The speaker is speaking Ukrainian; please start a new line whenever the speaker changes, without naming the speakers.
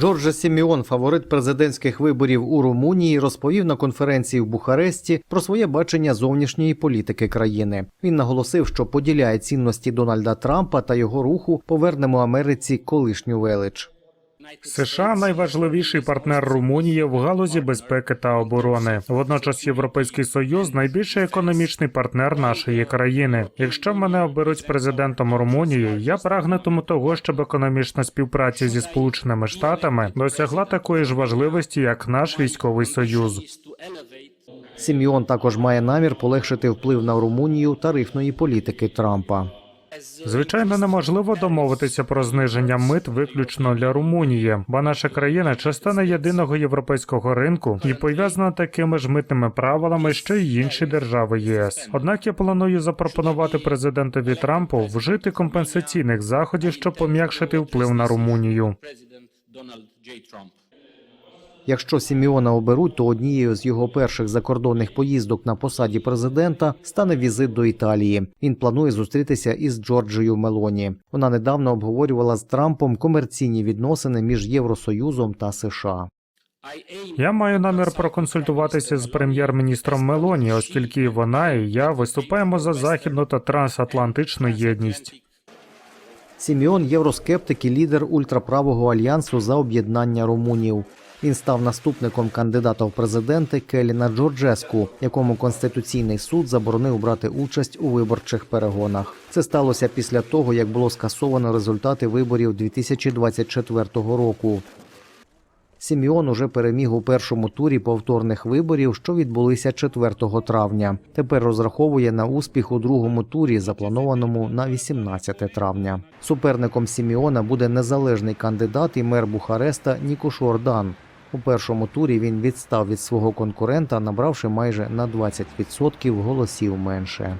Джордже Сіміон, фаворит президентських виборів у Румунії, розповів на конференції в Бухаресті про своє бачення зовнішньої політики країни. Він наголосив, що поділяє цінності Дональда Трампа та його руху Повернемо Америці колишню велич.
США найважливіший партнер Румунії в галузі безпеки та оборони. Водночас Європейський Союз найбільший економічний партнер нашої країни. Якщо мене оберуть президентом Румунії, я прагнутиму того, щоб економічна співпраця зі Сполученими Штатами досягла такої ж важливості, як наш військовий союз.
Сіміон також має намір полегшити вплив на Румунію тарифної політики Трампа.
Звичайно, неможливо домовитися про зниження мит виключно для Румунії, бо наша країна частина єдиного європейського ринку і пов'язана такими ж митними правилами, що й інші держави ЄС. Однак я планую запропонувати президентові Трампу вжити компенсаційних заходів, щоб пом'якшити вплив на Румунію.
Якщо Сіміона оберуть, то однією з його перших закордонних поїздок на посаді президента стане візит до Італії. Він планує зустрітися із Джорджією Мелоні. Вона недавно обговорювала з Трампом комерційні відносини між Євросоюзом та США.
Я маю намір проконсультуватися з прем'єр-міністром Мелоні, оскільки вона і я виступаємо за західну та трансатлантичну єдність.
Сіміон євроскептик і лідер ультраправого альянсу за об'єднання румунів. Він став наступником кандидата в президенти Келіна Джорджеску, якому конституційний суд заборонив брати участь у виборчих перегонах. Це сталося після того, як було скасовано результати виборів 2024 року. Сіміон уже переміг у першому турі повторних виборів, що відбулися 4 травня. Тепер розраховує на успіх у другому турі, запланованому на 18 травня. Суперником Сіміона буде незалежний кандидат і мер Бухареста Нікуш Ордан. У першому турі він відстав від свого конкурента, набравши майже на 20% голосів менше.